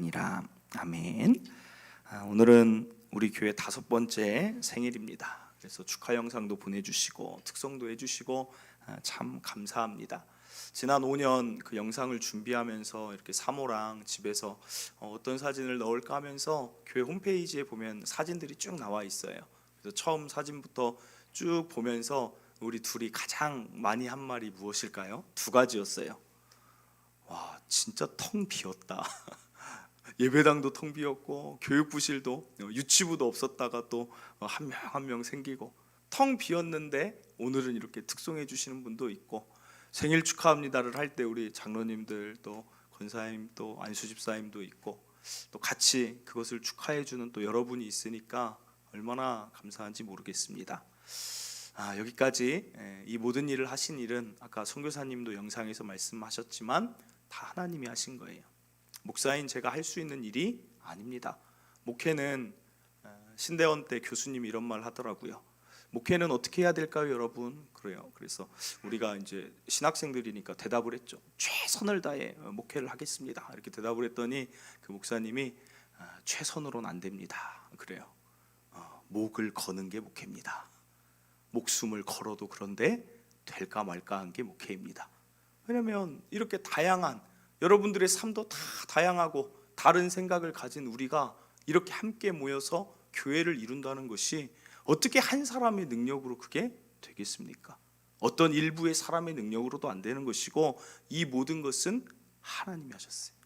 감사드리니라. 아멘. 아, 오늘은 우리 교회 다섯 번째 생일입니다. 그래서 축하 영상도 보내주시고 특성도 해주시고 아, 참 감사합니다. 지난 5년 그 영상을 준비하면서 이렇게 사모랑 집에서 어, 어떤 사진을 넣을까 하면서 교회 홈페이지에 보면 사진들이 쭉 나와 있어요. 그래서 처음 사진부터 쭉 보면서 우리 둘이 가장 많이 한 말이 무엇일까요? 두 가지였어요. 와 진짜 텅 비었다. 예배당도 텅 비었고 교육부실도 어, 유치부도 없었다가 또 한 명 한 명 생기고 텅 비었는데 오늘은 이렇게 특송해 주시는 분도 있고 생일 축하합니다를 할 때 우리 장로님들 또 권사님 또 안수 집사님도 있고 또 같이 그것을 축하해 주는 또 여러분이 있으니까 얼마나 감사한지 모르겠습니다. 아, 여기까지 예, 이 모든 일을 하신 일은 아까 선교사님도 영상에서 말씀하셨지만 다 하나님이 하신 거예요. 목사인 제가 할 수 있는 일이 아닙니다. 목회는 어, 신대원 때 교수님이 이런 말 하더라고요. 목회는 어떻게 해야 될까요, 여러분? 그래요. 그래서 우리가 이제 신학생들이니까 대답을 했죠. 최선을 다해 어, 목회를 하겠습니다. 이렇게 대답을 했더니 그 목사님이 아, 최선으로는 안 됩니다. 그래요. 어, 목을 거는 게 목회입니다. 목숨을 걸어도 그런데 될까 말까 한 게 목회입니다. 왜냐하면 이렇게 다양한 여러분들의 삶도 다 다양하고 다른 생각을 가진 우리가 이렇게 함께 모여서 교회를 이룬다는 것이 어떻게 한 사람의 능력으로 그게 되겠습니까? 어떤 일부의 사람의 능력으로도 안 되는 것이고 이 모든 것은 하나님이 하셨어요.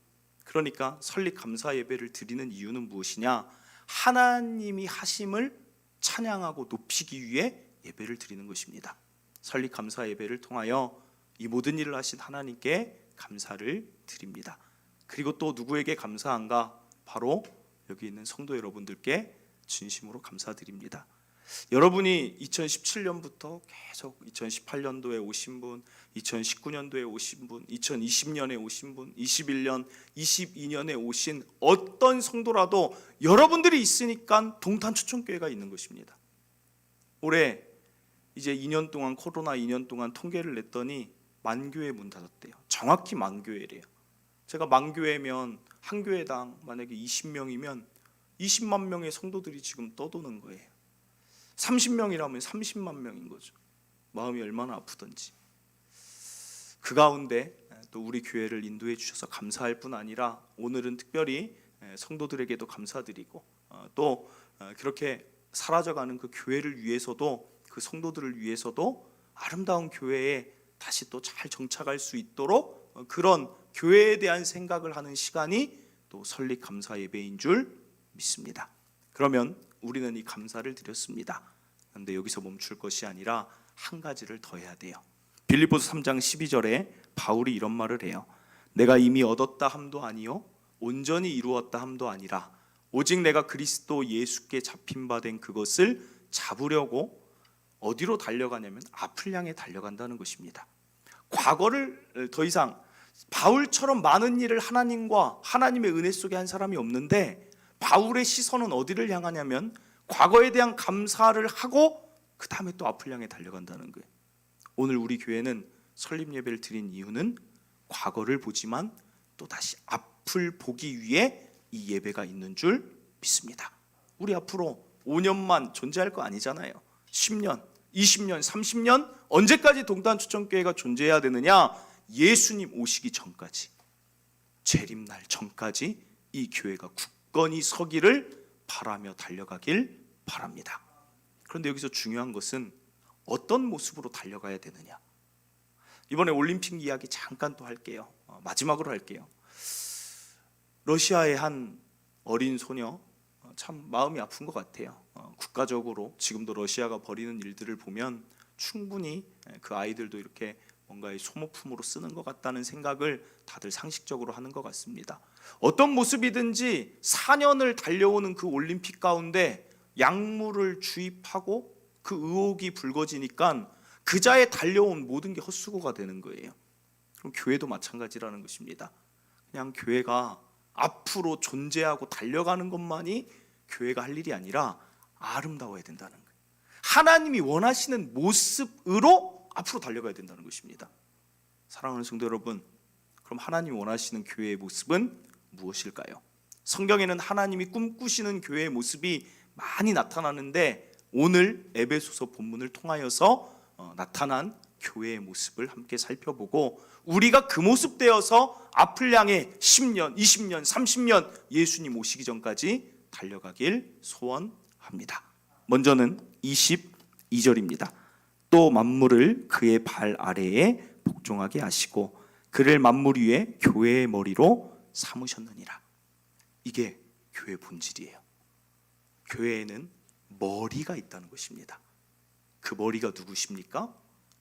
그러니까 설립 감사 예배를 드리는 이유는 무엇이냐? 하나님이 하심을 찬양하고 높이기 위해 예배를 드리는 것입니다. 설립 감사 예배를 통하여 이 모든 일을 하신 하나님께 감사를 드립니다. 그리고 또 누구에게 감사한가? 바로 여기 있는 성도 여러분들께 진심으로 감사드립니다. 여러분이 2017년부터 계속 2018년도에 오신 분, 2019년도에 오신 분, 2020년에 오신 분, 21년, 22년에 오신 어떤 성도라도 여러분들이 있으니까 동탄 초청교회가 있는 것입니다. 올해 이제 2년 동안 코로나 2년 동안 통계를 냈더니 만 교회 문 닫았대요. 정확히 만 교회래요. 제가 만 교회면 한 교회당 만약에 20명이면 20만 명의 성도들이 지금 떠도는 거예요. 30명이라면 30만 명인 거죠. 마음이 얼마나 아프던지. 그 가운데 또 우리 교회를 인도해 주셔서 감사할 뿐 아니라 오늘은 특별히 성도들에게도 감사드리고 어, 또 어, 그렇게 사라져가는 그 교회를 위해서도 그 성도들을 위해서도 아름다운 교회에 다시 또 잘 정착할 수 있도록 어, 그런 교회에 대한 생각을 하는 시간이 또 설립 감사 예배인 줄 믿습니다. 그러면 우리는 이 감사를 드렸습니다. 그런데 여기서 멈출 것이 아니라 한 가지를 더 해야 돼요. 빌립보서 3장 12절에 바울이 이런 말을 해요. 내가 이미 얻었다 함도 아니요 온전히 이루었다 함도 아니라 오직 내가 그리스도 예수께 잡힌 바 된 그것을 잡으려고 어디로 달려가냐면 앞을 향해 달려간다는 것입니다. 과거를 더 이상 바울처럼 많은 일을 하나님과 하나님의 은혜 속에 한 사람이 없는데 바울의 시선은 어디를 향하냐면 과거에 대한 감사를 하고 그 다음에 또 앞을 향해 달려간다는 거예요. 오늘 우리 교회는 설립 예배를 드린 이유는 과거를 보지만 또 다시 앞을 보기 위해 이 예배가 있는 줄 믿습니다. 우리 앞으로 5년만 존재할 거 아니잖아요. 10년, 20년, 30년 언제까지 동단 추천교회가 존재해야 되느냐? 예수님 오시기 전까지 재림 날 전까지 이 교회가 굳건히 서기를 바라며 달려가길 바랍니다. 그런데 여기서 중요한 것은 어떤 모습으로 달려가야 되느냐? 이번에 올림픽 이야기 잠깐 또 할게요. 어, 마지막으로 할게요. 러시아의 한 어린 소녀 어, 참 마음이 아픈 것 같아요. 어, 국가적으로 지금도 러시아가 벌이는 일들을 보면 충분히 그 아이들도 이렇게 뭔가의 소모품으로 쓰는 것 같다는 생각을 다들 상식적으로 하는 것 같습니다. 어떤 모습이든지 4년을 달려오는 그 올림픽 가운데 약물을 주입하고 그 의혹이 불거지니까 그자에 달려온 모든 게 헛수고가 되는 거예요. 그럼 교회도 마찬가지라는 것입니다. 그냥 교회가 앞으로 존재하고 달려가는 것만이 교회가 할 일이 아니라 아름다워야 된다는 거예요. 하나님이 원하시는 모습으로 앞으로 달려가야 된다는 것입니다. 사랑하는 성도 여러분, 그럼 하나님 원하시는 교회의 모습은 무엇일까요? 성경에는 하나님이 꿈꾸시는 교회의 모습이 많이 나타나는데 오늘 에베소서 본문을 통하여서 어, 나타난 교회의 모습을 함께 살펴보고 우리가 그 모습 되어서 앞을 향해 10년, 20년, 30년 예수님 오시기 전까지 달려가길 소원합니다. 먼저는 22절입니다. 또 만물을 그의 발 아래에 복종하게 하시고 그를 만물 위에 교회의 머리로 삼으셨느니라. 이게 교회 본질이에요. 교회에는 머리가 있다는 것입니다. 그 머리가 누구십니까?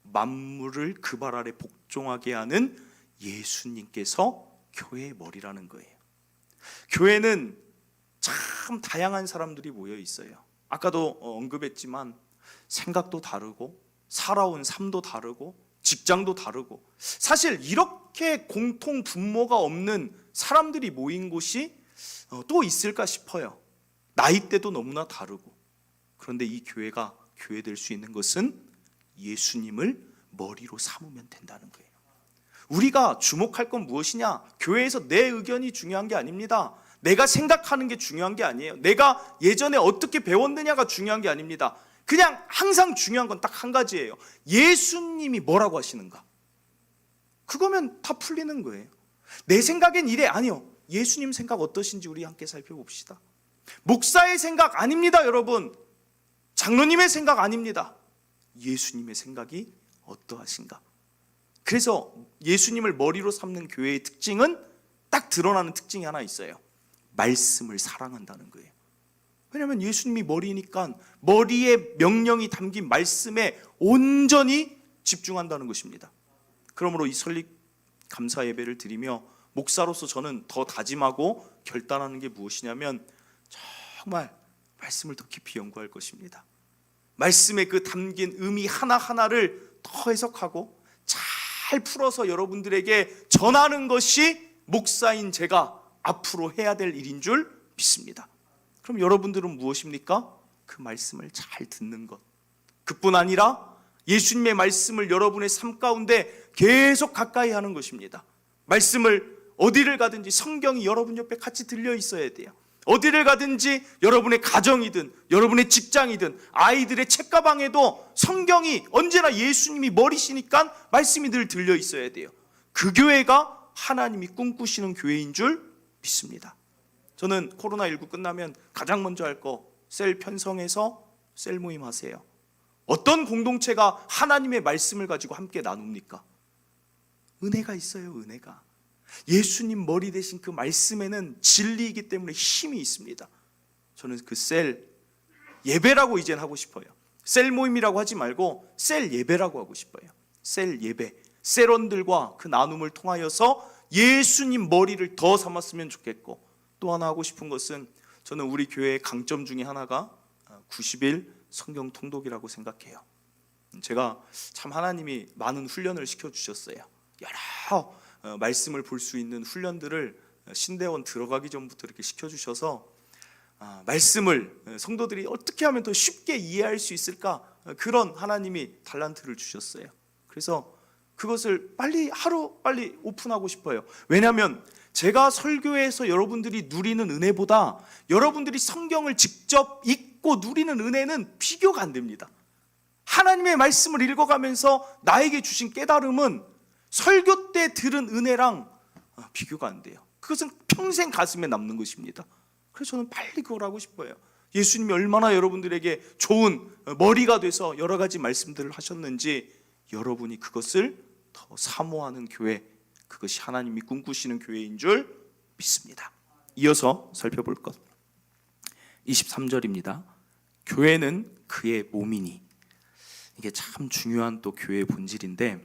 만물을 그 발 아래 복종하게 하는 예수님께서 교회의 머리라는 거예요. 교회는 참 다양한 사람들이 모여 있어요. 아까도 어, 언급했지만 생각도 다르고 살아온 삶도 다르고 직장도 다르고 사실 이렇게 공통 분모가 없는 사람들이 모인 곳이 어, 또 있을까 싶어요. 나이대도 너무나 다르고 그런데 이 교회가 교회 될 수 있는 것은 예수님을 머리로 삼으면 된다는 거예요. 우리가 주목할 건 무엇이냐? 교회에서 내 의견이 중요한 게 아닙니다. 내가 생각하는 게 중요한 게 아니에요. 내가 예전에 어떻게 배웠느냐가 중요한 게 아닙니다. 그냥 항상 중요한 건 딱 한 가지예요. 예수님이 뭐라고 하시는가? 그거면 다 풀리는 거예요. 내 생각엔 이래 아니요. 예수님 생각 어떠신지 우리 함께 살펴봅시다. 목사의 생각 아닙니다, 여러분. 장로님의 생각 아닙니다. 예수님의 생각이 어떠하신가? 그래서 예수님을 머리로 삼는 교회의 특징은 딱 드러나는 특징이 하나 있어요. 말씀을 사랑한다는 거예요. 왜냐하면 예수님이 머리니까 머리에 명령이 담긴 말씀에 온전히 집중한다는 것입니다. 그러므로 이 설립 감사 예배를 드리며 목사로서 저는 더 다짐하고 결단하는 게 무엇이냐면 정말 말씀을 더 깊이 연구할 것입니다. 말씀에 그 담긴 의미 하나하나를 더 해석하고 잘 풀어서 여러분들에게 전하는 것이 목사인 제가 앞으로 해야 될 일인 줄 믿습니다. 그럼 여러분들은 무엇입니까? 그 말씀을 잘 듣는 것. 그뿐 아니라 예수님의 말씀을 여러분의 삶 가운데 계속 가까이 하는 것입니다. 말씀을 어디를 가든지 성경이 여러분 옆에 같이 들려 있어야 돼요. 어디를 가든지 여러분의 가정이든 여러분의 직장이든 아이들의 책가방에도 성경이 언제나 예수님이 머리시니까 말씀이 늘 들려 있어야 돼요. 그 교회가 하나님이 꿈꾸시는 교회인 줄 믿습니다. 저는 코로나19 끝나면 가장 먼저 할 거 셀 편성해서 셀 모임 하세요. 어떤 공동체가 하나님의 말씀을 가지고 함께 나눕니까? 은혜가 있어요, 은혜가. 예수님 머리 대신 그 말씀에는 진리이기 때문에 힘이 있습니다. 저는 그 셀 예배라고 이젠 하고 싶어요. 셀 모임이라고 하지 말고 셀 예배라고 하고 싶어요. 셀 예배. 셀원들과 그 나눔을 통하여서 예수님 머리를 더 삼았으면 좋겠고 또 하나 하고 싶은 것은 저는 우리 교회의 강점 중에 하나가 90일 성경 통독이라고 생각해요. 제가 참 하나님이 많은 훈련을 시켜 주셨어요. 여러 어, 말씀을 볼 수 있는 훈련들을 신대원 들어가기 전부터 이렇게 시켜 주셔서 아, 말씀을 어, 성도들이 어떻게 하면 더 쉽게 이해할 수 있을까 어, 그런 하나님이 달란트를 주셨어요. 그래서 그것을 빨리 하루 빨리 오픈하고 싶어요. 왜냐하면 제가 설교에서 여러분들이 누리는 은혜보다 여러분들이 성경을 직접 읽고 누리는 은혜는 비교가 안 됩니다. 하나님의 말씀을 읽어가면서 나에게 주신 깨달음은 설교 때 들은 은혜랑 어, 비교가 안 돼요. 그것은 평생 가슴에 남는 것입니다. 그래서 저는 빨리 그걸 하고 싶어요. 예수님이 얼마나 여러분들에게 좋은 어, 머리가 돼서 여러 가지 말씀들을 하셨는지 여러분이 그것을 더 사모하는 교회, 그것이 하나님이 꿈꾸시는 교회인 줄 믿습니다. 이어서 살펴볼 것. 23절입니다. 교회는 그의 몸이니. 이게 참 중요한 또 교회의 본질인데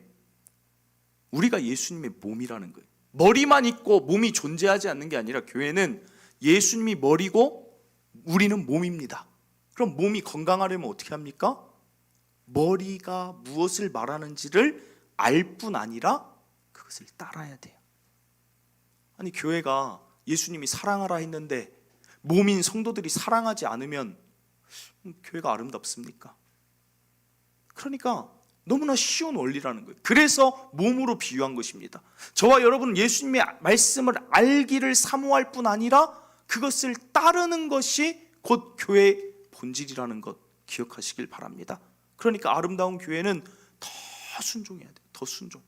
우리가 예수님의 몸이라는 거예요. 머리만 있고 몸이 존재하지 않는 게 아니라 교회는 예수님이 머리고 우리는 몸입니다. 그럼 몸이 건강하려면 어떻게 합니까? 머리가 무엇을 말하는지를 알 뿐 아니라 그것을 따라야 돼요. 아니 교회가 예수님이 사랑하라 했는데 몸인 성도들이 사랑하지 않으면 교회가 아름답습니까? 그러니까 너무나 쉬운 원리라는 거예요. 그래서 몸으로 비유한 것입니다. 저와 여러분 예수님의 말씀을 알기를 사모할 뿐 아니라 그것을 따르는 것이 곧 교회의 본질이라는 것 기억하시길 바랍니다. 그러니까 아름다운 교회는 더 순종해야 돼요. 더 순종.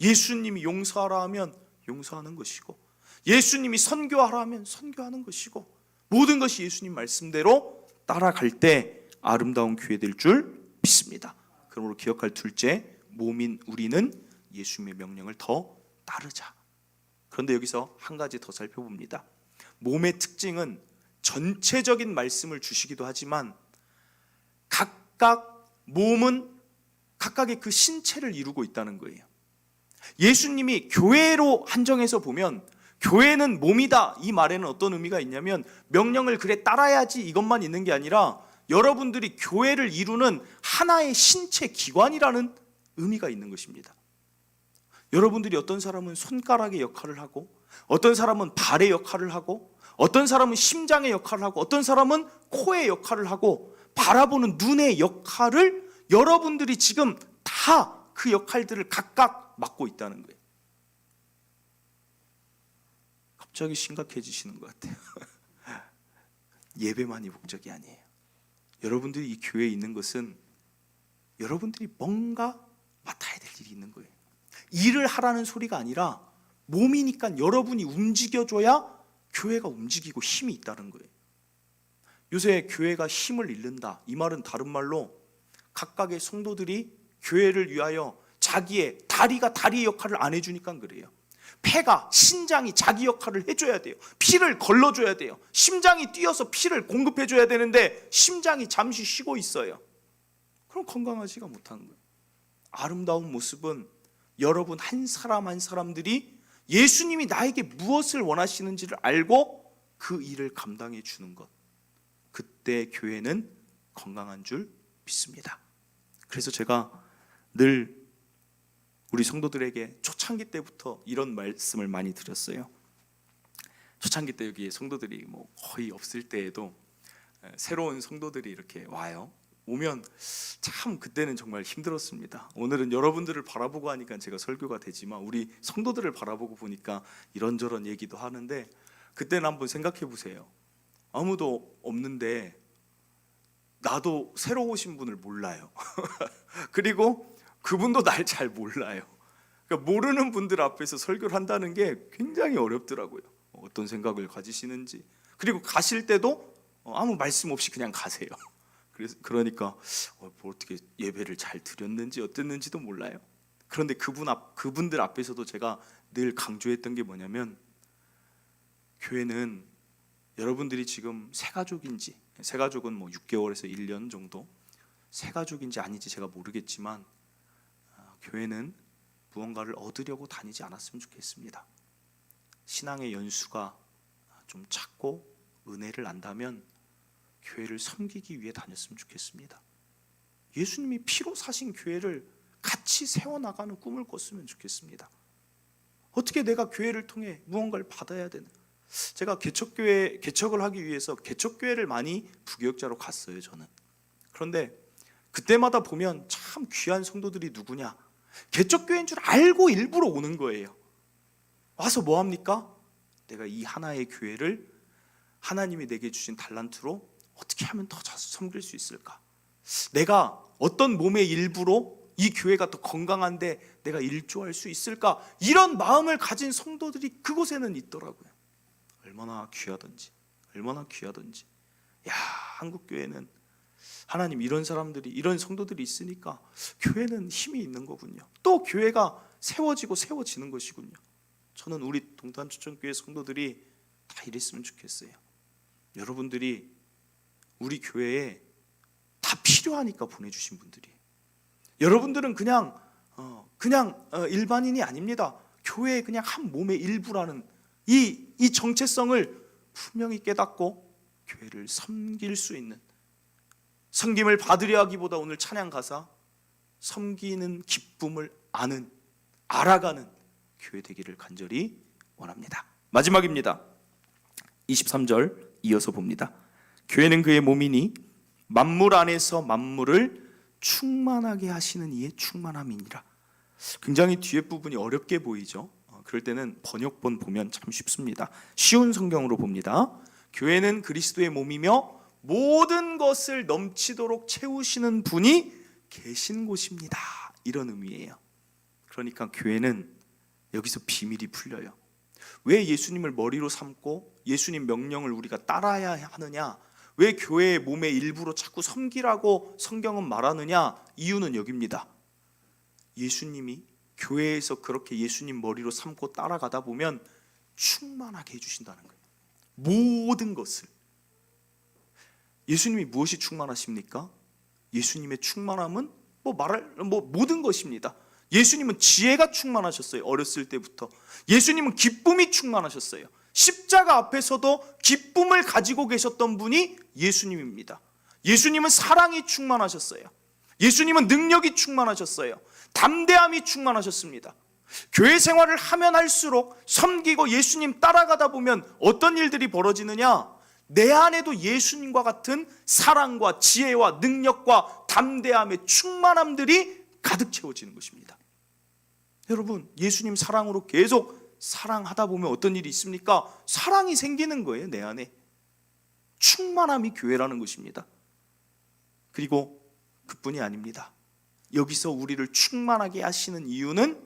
예수님이 용서하라 하면 용서하는 것이고 예수님이 선교하라 하면 선교하는 것이고 모든 것이 예수님 말씀대로 따라갈 때 아름다운 교회 될 줄 믿습니다. 그러므로 기억할 둘째 몸인 우리는 예수님의 명령을 더 따르자. 그런데 여기서 한 가지 더 살펴봅니다. 몸의 특징은 전체적인 말씀을 주시기도 하지만 각각 몸은 각각의 그 신체를 이루고 있다는 거예요. 예수님이 교회로 한정해서 보면 교회는 몸이다 이 말에는 어떤 의미가 있냐면 명령을 그래 따라야지 이것만 있는 게 아니라 여러분들이 교회를 이루는 하나의 신체 기관이라는 의미가 있는 것입니다. 여러분들이 어떤 사람은 손가락의 역할을 하고 어떤 사람은 발의 역할을 하고 어떤 사람은 심장의 역할을 하고 어떤 사람은 코의 역할을 하고 바라보는 눈의 역할을 여러분들이 지금 다 그 역할들을 각각 맡고 있다는 거예요. 갑자기 심각해지시는 것 같아요. 예배만이 목적이 아니에요. 여러분들이 이 교회에 있는 것은 여러분들이 뭔가 맡아야 될 일이 있는 거예요. 일을 하라는 소리가 아니라 몸이니까 여러분이 움직여줘야 교회가 움직이고 힘이 있다는 거예요. 요새 교회가 힘을 잃는다. 이 말은 다른 말로 각각의 성도들이 교회를 위하여 자기의 다리가 다리 역할을 안 해주니까 그래요. 폐가 신장이 자기 역할을 해줘야 돼요. 피를 걸러줘야 돼요. 심장이 뛰어서 피를 공급해줘야 되는데 심장이 잠시 쉬고 있어요. 그럼 건강하지가 못하는 거예요. 아름다운 모습은 여러분 한 사람 한 사람들이 예수님이 나에게 무엇을 원하시는지를 알고 그 일을 감당해 주는 것. 그때 교회는 건강한 줄 믿습니다. 그래서 제가 늘 우리 성도들에게 초창기 때부터 이런 말씀을 많이 드렸어요. 초창기 때 여기 성도들이 뭐 거의 없을 때에도 새로운 성도들이 이렇게 와요. 오면 참 그때는 정말 힘들었습니다. 오늘은 여러분들을 바라보고 하니까 제가 설교가 되지만 우리 성도들을 바라보고 보니까 이런저런 얘기도 하는데 그때는 한번 생각해 보세요. 아무도 없는데 나도 새로 오신 분을 몰라요. 그리고 그분도 날 잘 몰라요. 그러니까 모르는 분들 앞에서 설교를 한다는 게 굉장히 어렵더라고요. 어떤 생각을 가지시는지. 그리고 가실 때도 아무 말씀 없이 그냥 가세요. 그래서 그러니까 어, 뭐 어떻게 예배를 잘 드렸는지 어땠는지도 몰라요. 그런데 그분 앞 그분들 앞에서도 제가 늘 강조했던 게 뭐냐면 교회는 여러분들이 지금 새 가족인지 새 가족은 뭐 6개월에서 1년 정도 새 가족인지 아닌지 제가 모르겠지만 아, 교회는 무언가를 얻으려고 다니지 않았으면 좋겠습니다. 신앙의 연수가 좀 작고 은혜를 안다면 교회를 섬기기 위해 다녔으면 좋겠습니다. 예수님이 피로 사신 교회를 같이 세워나가는 꿈을 꿨으면 좋겠습니다. 어떻게 내가 교회를 통해 무언가를 받아야 되나? 제가 개척교회 개척을 하기 위해서 개척교회를 많이 부교역자로 갔어요. 저는 그런데 그때마다 보면 참 귀한 성도들이 누구냐? 개척교회인 줄 알고 일부러 오는 거예요. 와서 뭐 합니까? 내가 이 하나의 교회를 하나님이 내게 주신 달란트로 어떻게 하면 더잘 섬길 수 있을까? 내가 어떤 몸의 일부로 이 교회가 더 건강한데 내가 일조할 수 있을까? 이런 마음을 가진 성도들이 그곳에는 있더라고요. 얼마나 귀하던지, 얼마나 귀하던지. 야, 한국 교회는 하나님 이런 사람들이 이런 성도들이 있으니까 교회는 힘이 있는 거군요. 또 교회가 세워지고 세워지는 것이군요. 저는 우리 동탄초청교회 성도들이 다 이랬으면 좋겠어요. 여러분들이 우리 교회에 다 필요하니까 보내주신 분들이. 여러분들은 그냥 어, 그냥 어, 일반인이 아닙니다. 교회의 그냥 한 몸의 일부라는 이, 이 정체성을 분명히 깨닫고 교회를 섬길 수 있는 섬김을 받으려 하기보다 오늘 찬양 가사 섬기는 기쁨을 아는 알아가는 교회 되기를 간절히 원합니다. 마지막입니다. 23절 이어서 봅니다. 교회는 그의 몸이니 만물 안에서 만물을 충만하게 하시는 이의 충만함이니라. 굉장히 뒤에 부분이 어렵게 보이죠. 어, 그럴 때는 번역본 보면 참 쉽습니다. 쉬운 성경으로 봅니다. 교회는 그리스도의 몸이며 모든 것을 넘치도록 채우시는 분이 계신 곳입니다. 이런 의미예요. 그러니까 교회는 여기서 비밀이 풀려요. 왜 예수님을 머리로 삼고 예수님 명령을 우리가 따라야 하느냐? 왜 교회의 몸의 일부로 자꾸 섬기라고 성경은 말하느냐? 이유는 여기입니다. 예수님이 교회에서 그렇게 예수님 머리로 삼고 따라가다 보면 충만하게 해주신다는 거예요. 모든 것을. 예수님이 무엇이 충만하십니까? 예수님의 충만함은 뭐 말할 뭐 모든 것입니다. 예수님은 지혜가 충만하셨어요. 어렸을 때부터. 예수님은 기쁨이 충만하셨어요. 십자가 앞에서도 기쁨을 가지고 계셨던 분이 예수님입니다. 예수님은 사랑이 충만하셨어요. 예수님은 능력이 충만하셨어요. 담대함이 충만하셨습니다. 교회 생활을 하면 할수록 섬기고 예수님 따라가다 보면 어떤 일들이 벌어지느냐? 내 안에도 예수님과 같은 사랑과 지혜와 능력과 담대함의 충만함들이 가득 채워지는 것입니다. 여러분, 예수님 사랑으로 계속 사랑하다 보면 어떤 일이 있습니까? 사랑이 생기는 거예요, 내 안에. 충만함이 교회라는 것입니다. 그리고 그뿐이 아닙니다. 여기서 우리를 충만하게 하시는 이유는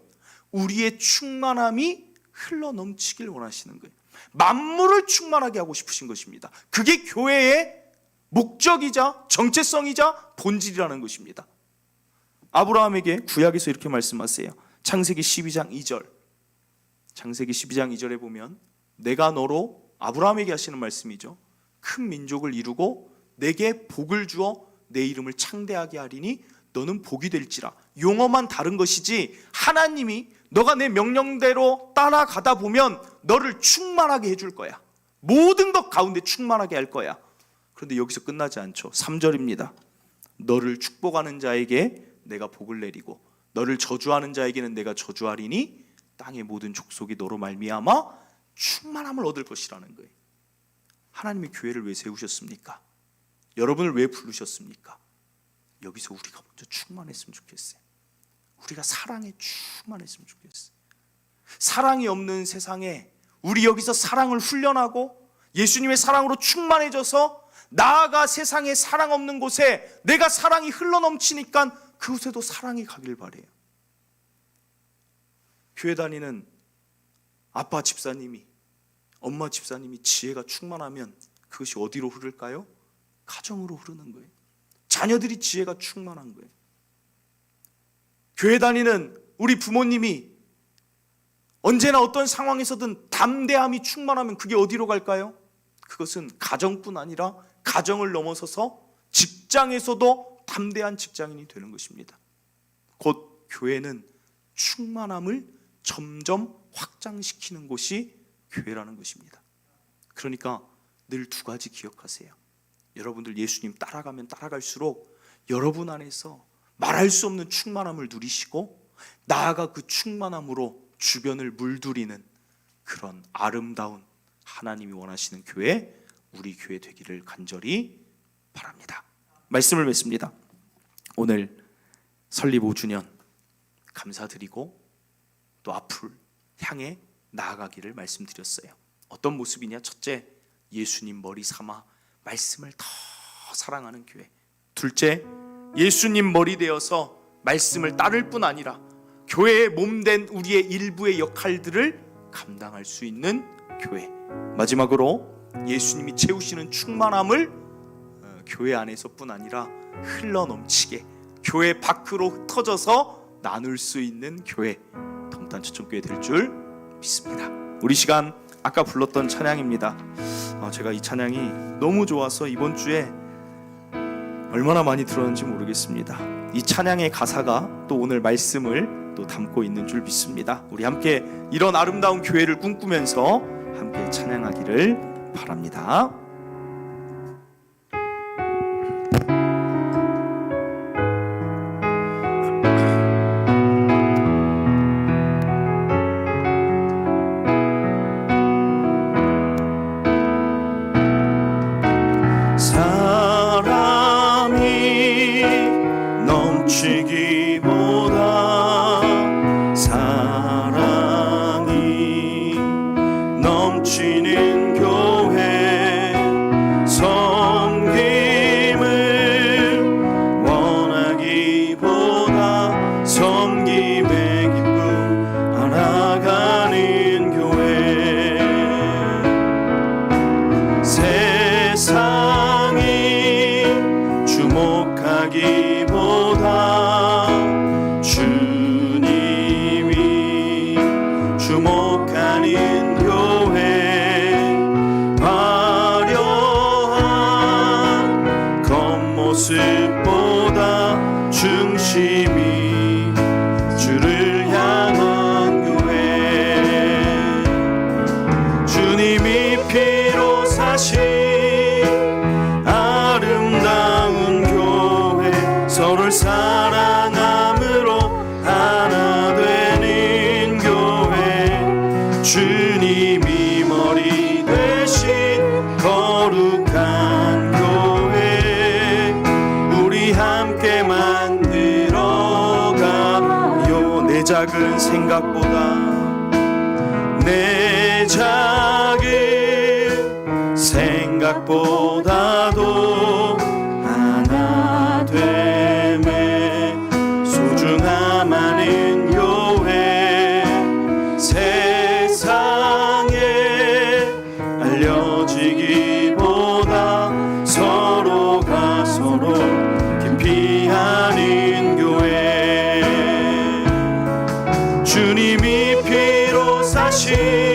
우리의 충만함이 흘러 넘치길 원하시는 거예요. 만물을 충만하게 하고 싶으신 것입니다. 그게 교회의 목적이자 정체성이자 본질이라는 것입니다. 아브라함에게 구약에서 이렇게 말씀하세요. 창세기 12장 2절. 창세기 12장 2절에 보면 내가 너로 아브라함에게 하시는 말씀이죠. 큰 민족을 이루고 내게 복을 주어 내 이름을 창대하게 하리니 너는 복이 될지라. 용어만 다른 것이지 하나님이 너가 내 명령대로 따라가다 보면 너를 충만하게 해줄 거야. 모든 것 가운데 충만하게 할 거야. 그런데 여기서 끝나지 않죠. 3절입니다. 너를 축복하는 자에게 내가 복을 내리고 너를 저주하는 자에게는 내가 저주하리니 땅의 모든 족속이 너로 말미암아 충만함을 얻을 것이라는 거예요. 하나님이 교회를 왜 세우셨습니까? 여러분을 왜 부르셨습니까? 여기서 우리가 먼저 충만했으면 좋겠어요. 우리가 사랑에 충만했으면 좋겠어요. 사랑이 없는 세상에 우리 여기서 사랑을 훈련하고 예수님의 사랑으로 충만해져서 나아가 세상에 사랑 없는 곳에 내가 사랑이 흘러넘치니까 그곳에도 사랑이 가길 바래요. 교회 다니는 아빠 집사님이 엄마 집사님이 지혜가 충만하면 그것이 어디로 흐를까요? 가정으로 흐르는 거예요. 자녀들이 지혜가 충만한 거예요. 교회 다니는 우리 부모님이 언제나 어떤 상황에서든 담대함이 충만하면 그게 어디로 갈까요? 그것은 가정뿐 아니라 가정을 넘어서서 직장에서도 담대한 직장인이 되는 것입니다. 곧 교회는 충만함을 점점 확장시키는 곳이 교회라는 것입니다. 그러니까 늘 두 가지 기억하세요. 여러분들 예수님 따라가면 따라갈수록 여러분 안에서 말할 수 없는 충만함을 누리시고 나아가 그 충만함으로 주변을 물들이는 그런 아름다운 하나님이 원하시는 교회 우리 교회 되기를 간절히 바랍니다. 말씀을 맺습니다. 오늘 설립 5주년 감사드리고 또 앞을 향해 나아가기를 말씀드렸어요. 어떤 모습이냐? 첫째, 예수님 머리 삼아 말씀을 더 사랑하는 교회. 둘째, 예수님 머리 되어서 말씀을 따를 뿐 아니라 교회의 몸된 우리의 일부의 역할들을 감당할 수 있는 교회. 마지막으로 예수님이 채우시는 충만함을 어, 교회 안에서뿐 아니라 흘러 넘치게 교회 밖으로 흩어져서 나눌 수 있는 교회 동탄 초청교회 될 줄 믿습니다. 우리 시간 아까 불렀던 찬양입니다. 어, 제가 이 찬양이 너무 좋아서 이번 주에 얼마나 많이 들었는지 모르겠습니다. 이 찬양의 가사가 또 오늘 말씀을 또 담고 있는 줄 믿습니다. 우리 함께 이런 아름다운 교회를 꿈꾸면서 함께 찬양하기를 바랍니다. 서로를 사랑함으로 하나 되는 교회. 주님이 머리 대신 거룩한 교회. 우리 함께 만들어가요. 내 작은 생각보다 내 작은 생각보다 피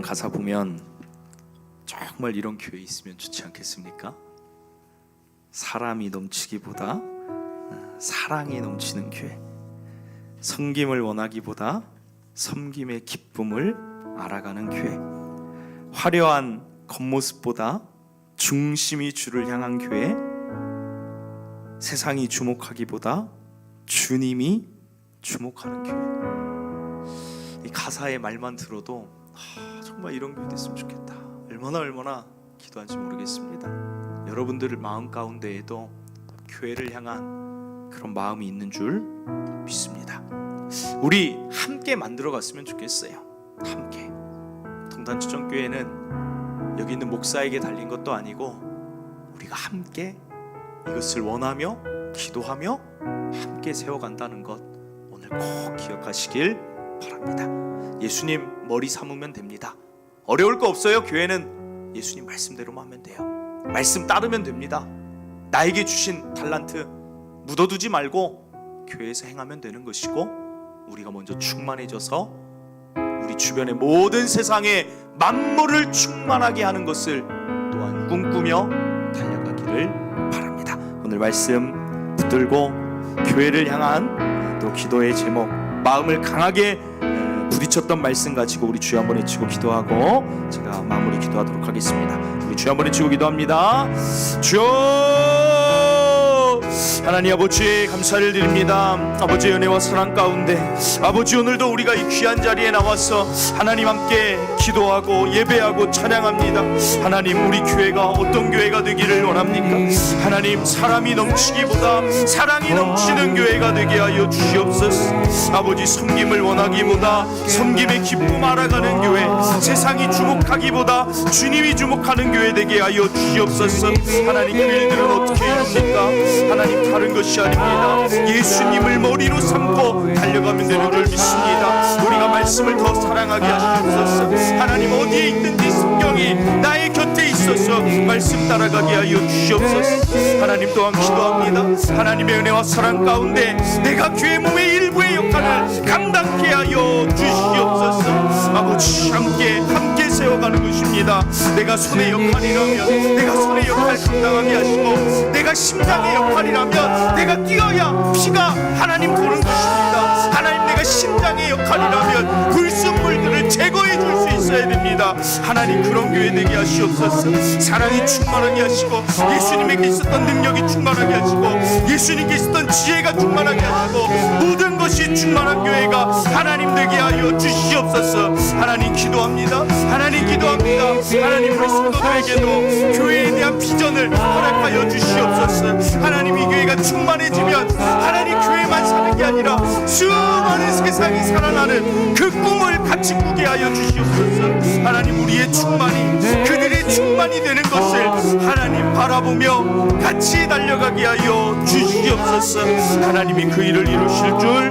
찬양 가사 보면 정말 이런 교회 있으면 좋지 않겠습니까? 사람이 넘치기보다 어, 사랑이 넘치는 교회. 섬김을 원하기보다 섬김의 기쁨을 알아가는 교회. 화려한 겉모습보다 중심이 주를 향한 교회. 세상이 주목하기보다 주님이 주목하는 교회. 이 가사의 말만 들어도 하, 정말 이런 교회 됐으면 좋겠다. 얼마나 얼마나 기도한지 모르겠습니다. 여러분들 마음 가운데에도 교회를 향한 그런 마음이 있는 줄 믿습니다. 우리 함께 만들어 갔으면 좋겠어요. 함께. 동단추천교회는 여기 있는 목사에게 달린 것도 아니고 우리가 함께 이것을 원하며 기도하며 함께 세워간다는 것 오늘 꼭 기억하시길 바랍니다. 예수님 머리 삼으면 됩니다. 어려울 거 없어요. 교회는 예수님 말씀대로만 하면 돼요. 말씀 따르면 됩니다. 나에게 주신 달란트 묻어두지 말고 교회에서 행하면 되는 것이고 우리가 먼저 충만해져서 우리 주변의 모든 세상에 만물을 충만하게 하는 것을 또한 꿈꾸며 달려가기를 바랍니다. 오늘 말씀 붙들고 교회를 향한 또 기도의 제목 마음을 강하게 에, 부딪혔던 말씀 가지고 우리 주여 한번 외치고 기도하고 제가 마무리 기도하도록 하겠습니다. 우리 주여 한번 외치고 기도합니다. 주여 하나님 아버지 감사를 드립니다. 아버지 은혜와 사랑 가운데 아버지 오늘도 우리가 이 귀한 자리에 나와서 하나님 함께 기도하고 예배하고 찬양합니다. 하나님 우리 교회가 어떤 교회가 되기를 원합니까? 하나님 사람이 넘치기보다 사랑이 넘치는 교회가 되게 하여 주시옵소서. 아버지 섬김을 원하기보다 섬김의 기쁨 알아가는 교회 세상이 주목하기보다 주님이 주목하는 교회 되게 하여 주시옵소서. 하나님 그 일들은 어떻게 이룹니까? 하나님 다른 것이 아닙니다. 예수님을 머리로 삼고 달려가면 되는 줄 믿습니다. 우리가 말씀을 더 사랑하게 하시옵소서. 하나님 어디에 있든지 성경이 나의 곁에 있어서 말씀 따라가게 하여 주시옵소서. 하나님 또한 기도합니다. 하나님의 은혜와 사랑 가운데 내가 교회 몸의 일부의 역할을 감당케 하여 주시옵소서. 아버지 함께 함께 세워가는 것입니다. 내가 손의 역할이라면 내가 손의 역할 감당하게 하시고 내가 심장의 역할이라면 내가 뛰어야 피가 하나님 도는 것입니다. 하나님 내가 심장의 역할이라면 불순물들을 제거해 줄 수 있 어야 됩니다. 하나님 그런 교회 되게 하시옵소서. 사랑이 충만하게 하시고 예수님에게 있었던 능력이 충만하게 하시고 예수님께 있었던 지혜가 충만하게 하시고 모든 것이 충만한 교회가 하나님 되게 하여 주시옵소서. 하나님 기도합니다. 하나님 기도합니다. 하나님 우리 성도들에게도 교회에 대한 비전을 허락하여 주시옵소서. 하나님 이 교회가 충만해지면 하나님 교회만 사는 게 아니라 수많은 세상이 살아나는 그 꿈을 같이 꾸게 하여 주시옵소서 하나님 우리의 충만이 그들의 충만이 되는 것을 하나님 바라보며 같이 달려가게 하여 주시옵소서. 하나님이 그 일을 이루실 줄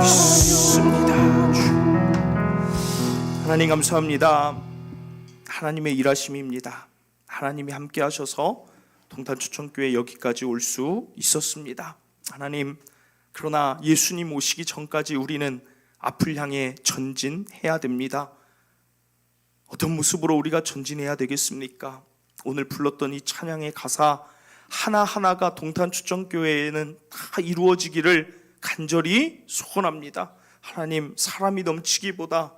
믿습니다. 하나님 감사합니다. 하나님의 일하심입니다. 하나님이 함께 하셔서 동탄초청교회 여기까지 올 수 있었습니다. 하나님 그러나 예수님 오시기 전까지 우리는 앞을 향해 전진해야 됩니다. 어떤 모습으로 우리가 전진해야 되겠습니까? 오늘 불렀던 이 찬양의 가사 하나하나가 동탄초청교회에는 다 이루어지기를 간절히 소원합니다. 하나님 사람이 넘치기보다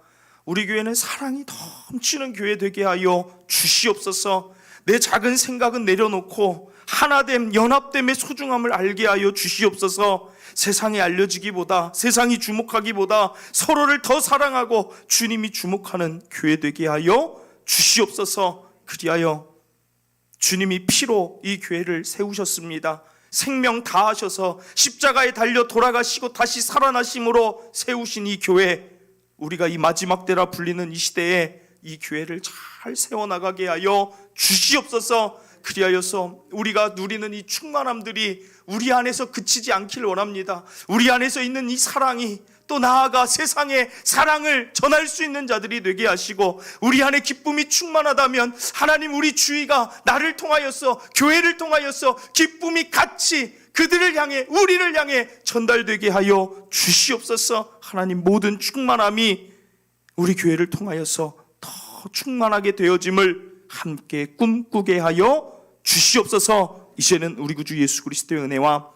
우리 교회는 사랑이 넘치는 교회 되게 하여 주시옵소서. 내 작은 생각은 내려놓고 하나됨 연합됨의 소중함을 알게 하여 주시옵소서. 세상에 알려지기보다 세상이 주목하기보다 서로를 더 사랑하고 주님이 주목하는 교회 되게 하여 주시옵소서. 그리하여 주님이 피로 이 교회를 세우셨습니다. 생명 다 하셔서 십자가에 달려 돌아가시고 다시 살아나심으로 세우신 이 교회 우리가 이 마지막 때라 불리는 이 시대에 이 교회를 잘 세워나가게 하여 주시옵소서 그리하여서 우리가 누리는 이 충만함들이 우리 안에서 그치지 않길 원합니다. 우리 안에서 있는 이 사랑이 또 나아가 세상에 사랑을 전할 수 있는 자들이 되게 하시고 우리 안에 기쁨이 충만하다면 하나님 우리 주위가 나를 통하여서 교회를 통하여서 기쁨이 같이 그들을 향해 우리를 향해 전달되게 하여 주시옵소서. 하나님 모든 충만함이 우리 교회를 통하여서 더 충만하게 되어짐을 함께 꿈꾸게 하여 주시옵소서. 이제는 우리 구주 예수 그리스도의 은혜와